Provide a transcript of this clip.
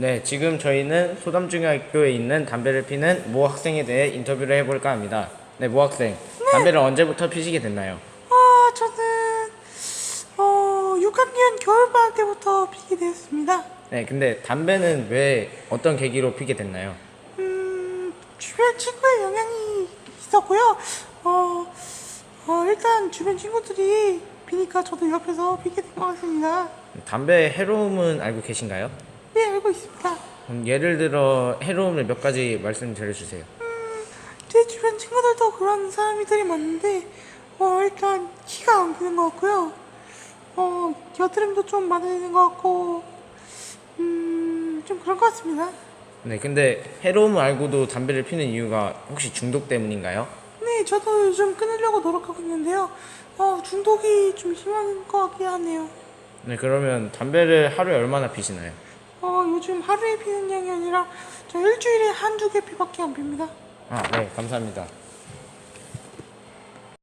네, 지금 저희는 소담중학교에 있는 담배를 피는 모 학생에 대해 인터뷰를 해볼까 합니다. 네, 모 학생. 담배를 언제부터 피시게 됐나요? 아, 저는 어 6학년 겨울방학 때부터 피게 되었습니다. 네, 근데 담배는 왜 어떤 계기로 피게 됐나요? 음, 주변 친구의 영향이 있었고요. 어, 어 일단 주변 친구들이 피니까 저도 옆에서 피게 된 것 같습니다. 담배의 해로움은 알고 계신가요? 네, 알고 있습니다. 그럼 예를 들어 해로움을 몇 가지 말씀드려 주세요. 제 주변 친구들도 그런 사람들이 많은데 어 일단 키가 안 크는 것 같고요. 어 여드름도 좀 많아지는 것 같고 음 좀 그런 것 같습니다. 네, 근데 해로움을 알고도 담배를 피는 이유가 혹시 중독 때문인가요? 네, 저도 요즘 끊으려고 노력하고 있는데요. 어 중독이 좀 심한 것 같긴 하네요. 네, 그러면 담배를 하루에 얼마나 피시나요? 어 요즘 하루에 피는 양이 아니라 저 일주일에 한두 개 피밖에 안 핍니다. 아, 네, 감사합니다.